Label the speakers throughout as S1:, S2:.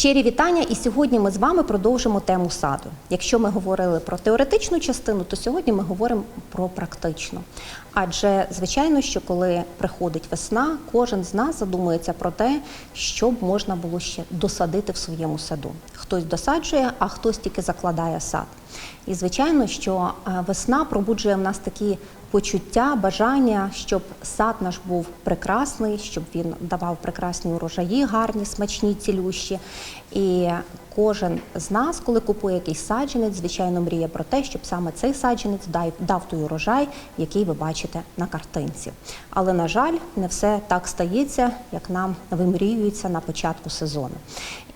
S1: Щирі вітання, і сьогодні ми з вами продовжимо тему саду. Якщо ми говорили про теоретичну частину, то сьогодні ми говоримо про практичну. Адже, звичайно, що коли приходить весна, кожен з нас задумується про те, що б можна було ще досадити в своєму саду. Хтось досаджує, а хтось тільки закладає сад. І звичайно, що е, весна пробуджує в нас такі почуття, бажання, щоб сад наш був прекрасний, щоб він давав прекрасні урожаї, гарні, смачні, цілющі. І кожен з нас, коли купує якийсь саджанець, звичайно, мріє про те, щоб саме цей саджанець дав той урожай, який ви бачите на картинці. Але, на жаль, не все так стається, як нам вимріюється на початку сезону.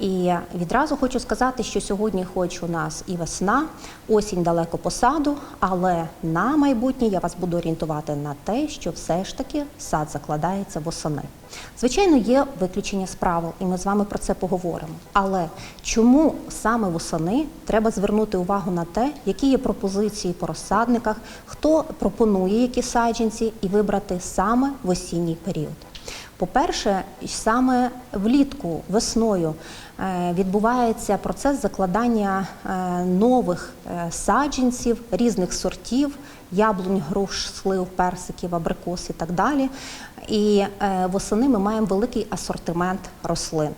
S1: І відразу хочу сказати, що сьогодні, хоч у нас і весна, осінь далеко посаду, але на майбутнє я вас буду орієнтувати на те, що все ж таки сад закладається восени. Звичайно, є виключення з правил, і ми з вами про це поговоримо. Але чому саме восени треба звернути увагу на те, які є пропозиції по розсадниках, хто пропонує які саджанці, і вибрати саме в осінній період. По-перше, саме влітку, весною е, відбувається процес закладання е, нових е, саджанців різних сортів, яблунь, груш, слив, персиків, абрикос і так далі. І восени ми маємо великий асортимент рослин.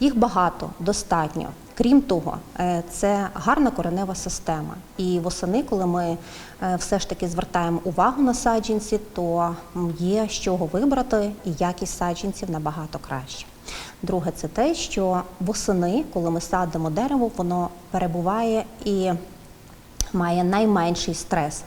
S1: Їх багато, достатньо. Крім того, е, це гарна коренева система. І восени, коли ми е, все ж таки звертаємо увагу на саджанці, то є з чого вибрати, і якість саджанців набагато краще. Друге, це те, що восени, коли ми садимо дерево, воно перебуває і має найменший стрес.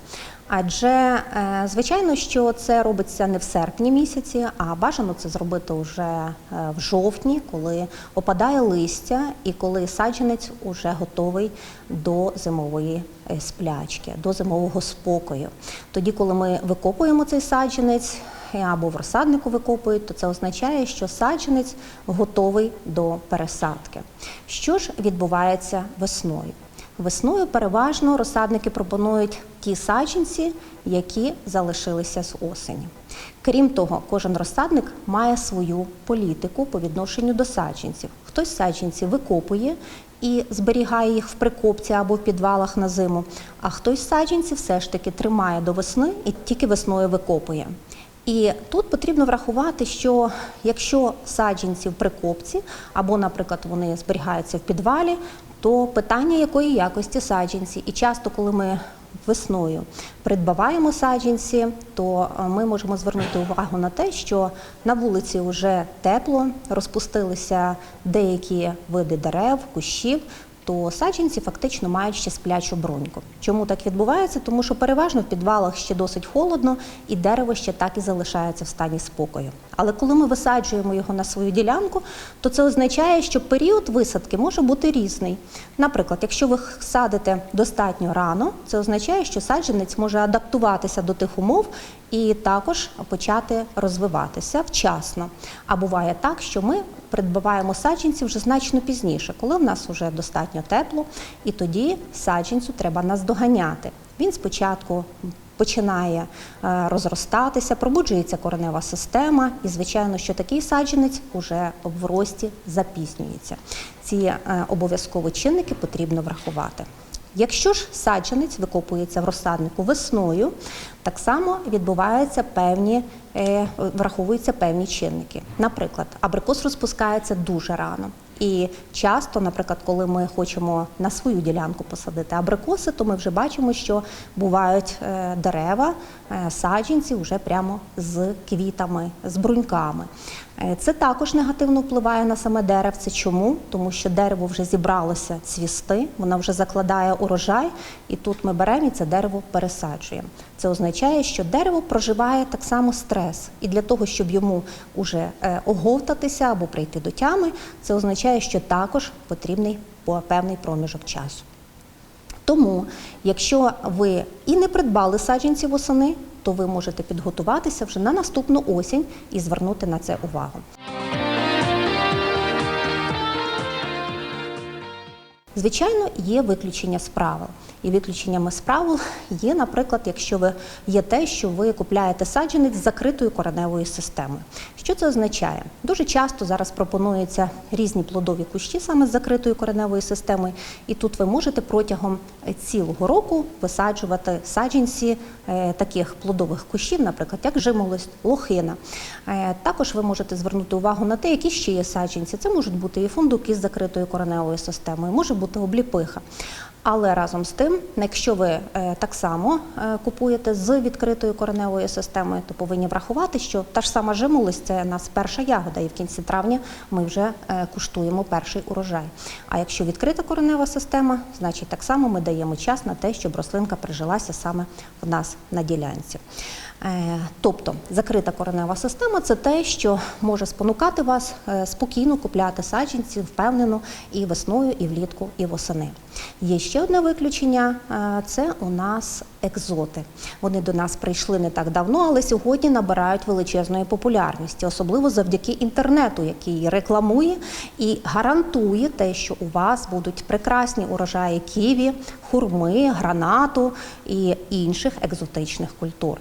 S1: Адже, е, звичайно, що це робиться не в серпні місяці, а бажано це зробити вже е, в жовтні, коли опадає листя і коли саджанець уже готовий до зимової е, сплячки, до зимового спокою. Тоді, коли ми викопуємо цей саджанець, або в розсаднику викопують, то це означає, що саджанець готовий до пересадки. Що ж відбувається весною? Весною переважно розсадники пропонують ті саджанці, які залишилися з осені. Крім того, кожен розсадник має свою політику по відношенню до саджанців. Хтось саджанці викопує і зберігає їх в прикопці або в підвалах на зиму, а хтось саджанці все ж таки тримає до весни і тільки весною викопує. І тут потрібно врахувати, що якщо саджанці в прикопці, або, наприклад, вони зберігаються в підвалі, то питання якої якості саджанці. І часто, коли ми весною придбаваємо саджанці, то е, ми можемо звернути увагу на те, що на вулиці вже тепло, розпустилися деякі види дерев, кущів. То саджанці фактично мають ще сплячу бруньку. Чому так відбувається? Тому що переважно в підвалах ще досить холодно, і дерево ще так і залишається в стані спокою. Але коли ми висаджуємо його на свою ділянку, то це означає, що період висадки може бути різний. Наприклад, якщо ви садите достатньо рано, це означає, що саджанець може адаптуватися до тих умов і також почати розвиватися вчасно. А буває так, що ми придбаваємо саджанці вже значно пізніше, коли в нас вже достатньо тепло, і тоді саджанцю треба наздоганяти. Він спочатку починає е, розростатися, пробуджується коренева система, і звичайно, що такий саджанець уже в рості запізнюється. Ці е, обов'язкові чинники потрібно врахувати. Якщо ж саджанець викопується в розсаднику весною, так само відбуваються певні, е, враховуються певні чинники. Наприклад, абрикос розпускається дуже рано. І часто, наприклад, коли ми хочемо на свою ділянку посадити абрикоси, то ми вже бачимо, що бувають е, дерева, е, саджанці вже прямо з квітами, з бруньками. Е, Це також негативно впливає на саме деревце. Чому? Тому що дерево вже зібралося цвісти, воно вже закладає урожай, і тут ми беремо і це дерево пересаджуємо. Це означає, що дерево проживає так само стрес, і для того, щоб йому уже е, оговтатися або прийти до тями, це означає, що також потрібний певний проміжок часу. Тому, якщо ви і не придбали саджанці восени, то ви можете підготуватися вже на наступну осінь і звернути на це увагу. Звичайно, є виключення з правил. І виключеннями з правил є, наприклад, якщо ви є те, що ви купляєте саджанець з закритою кореневою системою. Що це означає? Дуже часто зараз пропонуються різні плодові кущі саме з закритою кореневою системою, і тут ви можете протягом цілого року висаджувати саджанці е, таких плодових кущів, наприклад, як жимолость, лохина. Е, також ви можете звернути увагу на те, які ще є саджанці. Це можуть бути і фундуки з закритою кореневою системою, може бути обліпиха. Але разом з тим, якщо ви е, так само е, купуєте з відкритою кореневою системою, то повинні врахувати, що та ж сама жимолость – це нас перша ягода, і в кінці травня ми вже е, куштуємо перший урожай. А якщо відкрита коренева система, значить так само ми даємо час на те, щоб рослинка прижилася саме в нас на ділянці. Е, Тобто закрита коренева система це те, що може спонукати вас е, спокійно купляти саджанці, впевнено і весною, і влітку, і восени. Є ще одне виключення е, це у нас екзоти. Вони до нас прийшли не так давно, але сьогодні набирають величезної популярності, особливо завдяки інтернету, який рекламує і гарантує те, що у вас будуть прекрасні урожаї ківі, хурми, гранату і інших екзотичних культур.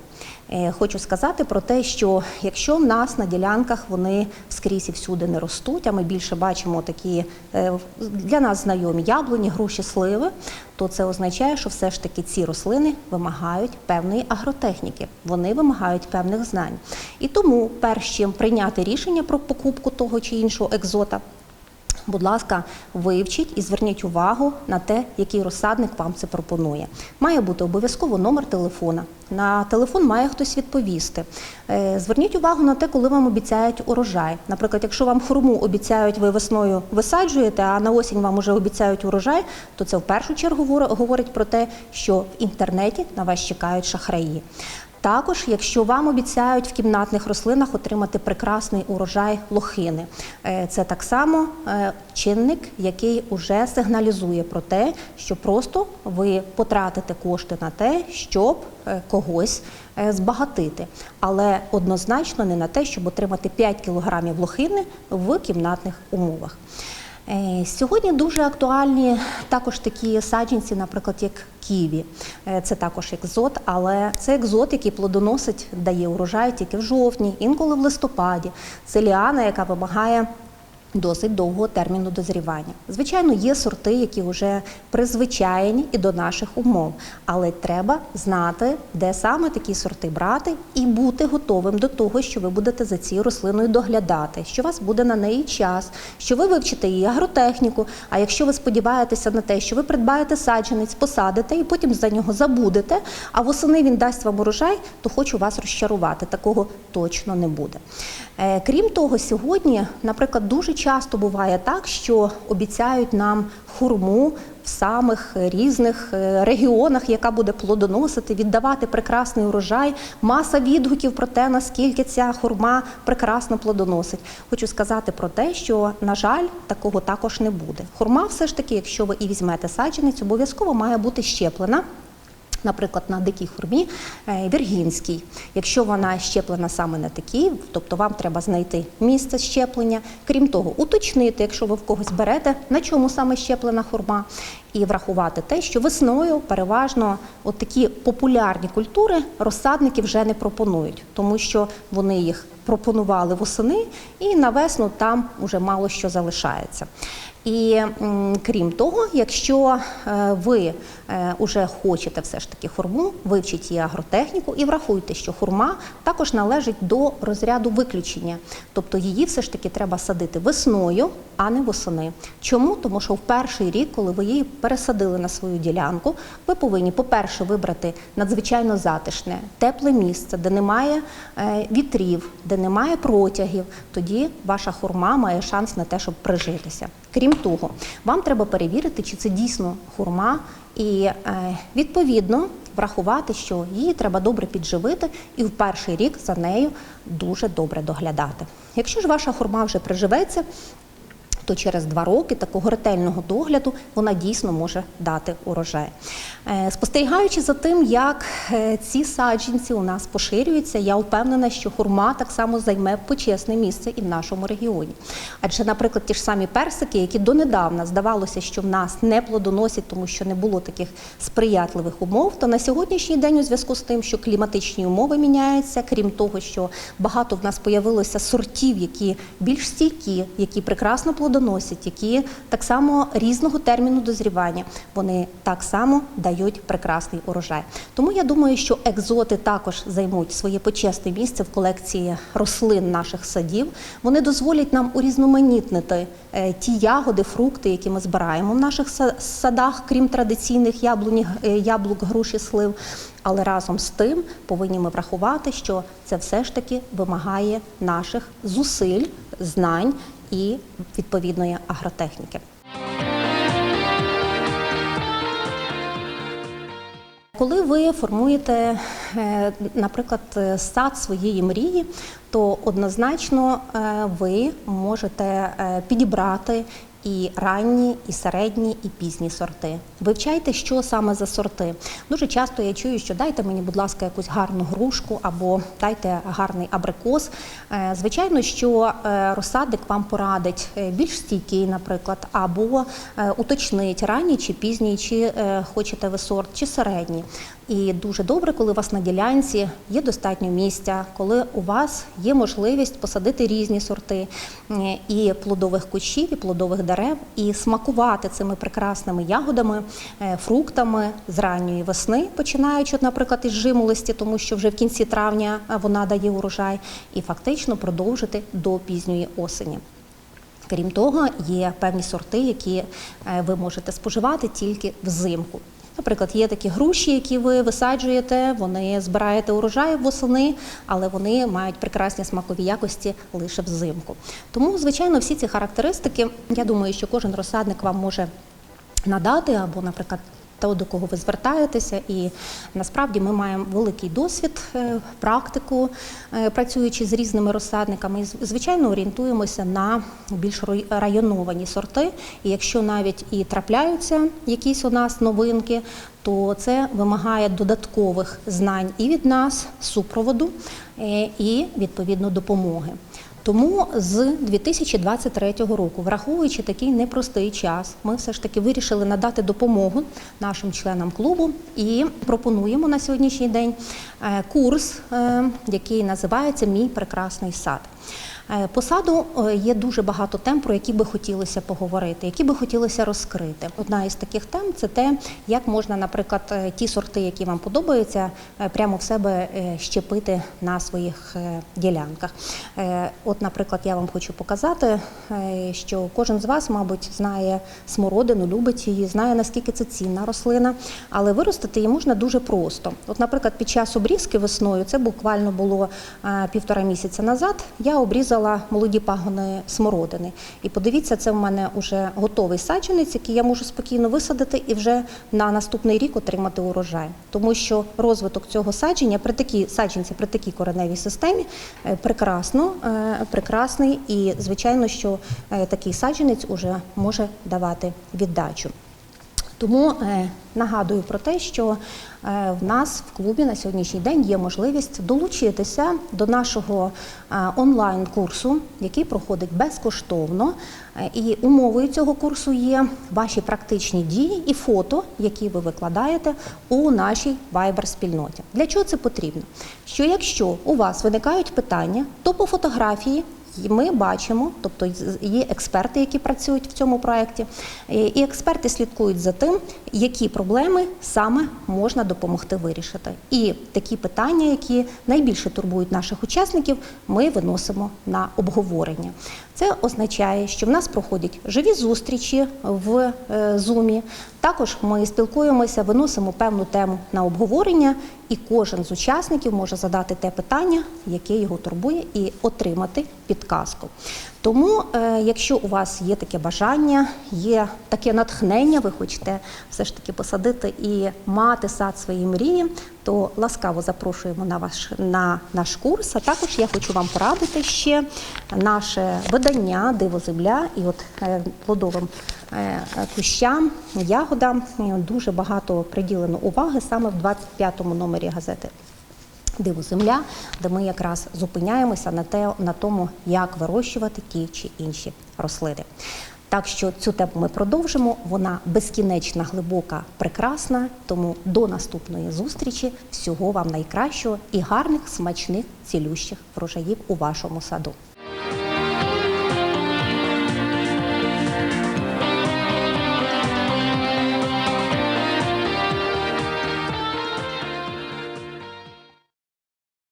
S1: Е, Хочу сказати про те, що якщо в нас на ділянках вони скрізь і всюди не ростуть, а ми більше бачимо такі е, для нас знайомі яблуні, груші, сливи, то це означає, що все ж таки ці рослини вимагають певної агротехніки, вони вимагають певних знань. І тому, перш чим прийняти рішення про покупку того чи іншого екзота, Будь ласка, вивчіть і зверніть увагу на те, який розсадник вам це пропонує. Має бути обов'язково номер телефона. На телефон має хтось відповісти. Е, Зверніть увагу на те, коли вам обіцяють урожай. Наприклад, якщо вам хурму обіцяють, ви весною висаджуєте, а на осінь вам вже обіцяють урожай, то це в першу чергу говорить про те, що в інтернеті на вас чекають шахраї. Також, якщо вам обіцяють в кімнатних рослинах отримати прекрасний урожай лохини, Е, це так само е, чинник, який уже сигналізує про те, що просто ви потратите кошти на те, щоб е, когось збагатити, але однозначно не на те, щоб отримати 5 кілограмів лохини в кімнатних умовах. Е, Сьогодні дуже актуальні також такі саджанці, наприклад, як ківі. Е, Це також екзот, але це екзот, який плодоносить, дає урожай тільки в жовтні, інколи в листопаді. Це ліана, яка вимагає досить довгого терміну дозрівання. Звичайно, є сорти, які вже призвичайні і до наших умов, але треба знати, де саме такі сорти брати, і бути готовим до того, що ви будете за цією рослиною доглядати, що у вас буде на неї час, що ви вивчите її агротехніку. А якщо ви сподіваєтеся на те, що ви придбаєте саджанець, посадите і потім за нього забудете, а восени він дасть вам урожай, то хочу вас розчарувати. Такого точно не буде. Е, Крім того, сьогодні, наприклад, дуже часто буває так, що обіцяють нам хурму в самих різних е, регіонах, яка буде плодоносити, віддавати прекрасний урожай, маса відгуків про те, наскільки ця хурма прекрасно плодоносить. Хочу сказати про те, що, на жаль, такого також не буде. Хурма, все ж таки, якщо ви і візьмете саджанець, обов'язково має бути щеплена. Наприклад, на дикій хурмі е, віргінській. Якщо вона щеплена саме на такій, тобто вам треба знайти місце щеплення. Крім того, уточнити, якщо ви в когось берете, на чому саме щеплена хурма, і врахувати те, що весною переважно от такі популярні культури розсадники вже не пропонують, тому що вони їх пропонували восени, і на весну там вже мало що залишається. І крім того, якщо е, ви е, уже хочете все ж таки хурму, вивчіть її агротехніку і врахуйте, що хурма також належить до розряду виключення, тобто її все ж таки треба садити весною, а не восени. Чому? Тому що в перший рік, коли ви її пересадили на свою ділянку, ви повинні, по-перше, вибрати надзвичайно затишне, тепле місце, де немає е, вітрів, де немає протягів. Тоді ваша хурма має шанс на те, щоб прижитися. Крім того, вам треба перевірити, чи це дійсно хурма, і е, відповідно врахувати, що її треба добре підживити, і в перший рік за нею дуже добре доглядати. Якщо ж ваша хурма вже приживеться, то через два роки такого ретельного догляду вона дійсно може дати урожай. Е, Спостерігаючи за тим, як е, ці саджанці у нас поширюються, я впевнена, що хурма так само займе почесне місце і в нашому регіоні. Адже, наприклад, ті ж самі персики, які донедавна здавалося, що в нас не плодоносять, тому що не було таких сприятливих умов, то на сьогоднішній день, у зв'язку з тим, що кліматичні умови міняються, крім того, що багато в нас появилося сортів, які більш стійкі, які прекрасно плодоносять, які так само різного терміну дозрівання, вони так само дають прекрасний урожай. Тому я думаю, що екзоти також займуть своє почесне місце в колекції рослин наших садів. Вони дозволять нам урізноманітнити е, ті ягоди, фрукти, які ми збираємо в наших садах, крім традиційних яблуні, е, яблук, груші, слив. Але разом з тим повинні ми врахувати, що це все ж таки вимагає наших зусиль, знань і відповідної агротехніки. Коли ви формуєте, е, наприклад, сад своєї мрії, то однозначно е, ви можете е, підібрати і ранні, і середні, і пізні сорти. Вивчайте, що саме за сорти. Дуже часто я чую, що дайте мені, будь ласка, якусь гарну грушку або дайте гарний абрикос. Е, Звичайно, що е, розсадник вам порадить е, більш стійкий, наприклад, або уточнить ранній чи пізній, чи хочете ви сорт, чи середній. І дуже добре, коли у вас на ділянці є достатньо місця, коли у вас є можливість посадити різні сорти і плодових кущів, і плодових дерев, і смакувати цими прекрасними ягодами, е, фруктами з ранньої весни, починаючи, наприклад, із жимолості, тому що вже в кінці травня е, вона дає урожай, і фактично продовжити до пізньої осені. Крім того, є певні сорти, які е, ви можете споживати тільки взимку. Наприклад, є такі груші, які ви висаджуєте, вони збираєте урожай восени, але вони мають прекрасні смакові якості лише взимку. Тому, звичайно, всі ці характеристики, я думаю, що кожен розсадник вам може надати, або, наприклад, того, до кого ви звертаєтеся, і насправді ми маємо великий досвід, е, практику, е, працюючи з різними розсадниками. І, звичайно, орієнтуємося на більш районовані сорти. І якщо навіть і трапляються якісь у нас новинки, то це вимагає додаткових знань і від нас, супроводу, е, і відповідно допомоги. Тому з 2023 року, враховуючи такий непростий час, ми все ж таки вирішили надати допомогу нашим членам клубу і пропонуємо на сьогоднішній день е, курс, е, який називається Мій прекрасний сад. Е, По саду е, є дуже багато тем, про які би хотілося поговорити, які би хотілося розкрити. Одна із таких тем це те, як можна, наприклад, е, ті сорти, які вам подобаються, прямо в себе щепити на своїх ділянках. От, наприклад, я вам хочу показати, що кожен з вас, мабуть, знає смородину, любить її, знає наскільки це цінна рослина, але виростити її можна дуже просто. От, наприклад, під час обрізки весною, це буквально було півтора місяця назад, я обрізала молоді пагони смородини. І подивіться, це в мене вже готовий саджанець, який я можу спокійно висадити і вже на наступний рік отримати урожай. Тому що розвиток цього садження при такій саджанці, при такій кореневій системі е, прекрасно, е, прекрасний, і звичайно, що е, такий саджанець уже може давати віддачу. Тому е, нагадую про те, що е, в нас в клубі на сьогоднішній день є можливість долучитися до нашого е, онлайн-курсу, який проходить безкоштовно. І умовою цього курсу є ваші практичні дії і фото, які ви викладаєте у нашій Viber-спільноті. Для чого це потрібно? Що якщо у вас виникають питання, то по фотографії і ми бачимо, тобто є експерти, які працюють в цьому проєкті, е, і експерти слідкують за тим, які проблеми саме можна допомогти вирішити. І такі питання, які найбільше турбують наших учасників, ми виносимо на обговорення. Це означає, що в нас проходять живі зустрічі в е, Zoom. Також ми спілкуємося, виносимо певну тему на обговорення і кожен з учасників може задати те питання, яке його турбує, і отримати підказку. Тому, е, якщо у вас є таке бажання, є таке натхнення, ви хочете все ж таки посадити і мати сад своєї мрії, то ласкаво запрошуємо на ваш на наш курс. А також я хочу вам порадити ще наше видання Диво земля і от е, плодовим кущам, ягодам е, дуже багато приділено уваги саме в 25-му номері газети. Диво земля, де ми якраз зупиняємося на те на тому, як вирощувати ті чи інші рослини. Так що цю тему ми продовжимо. Вона безкінечна, глибока, прекрасна. Тому до наступної зустрічі всього вам найкращого і гарних, смачних, цілющих врожаїв у вашому саду.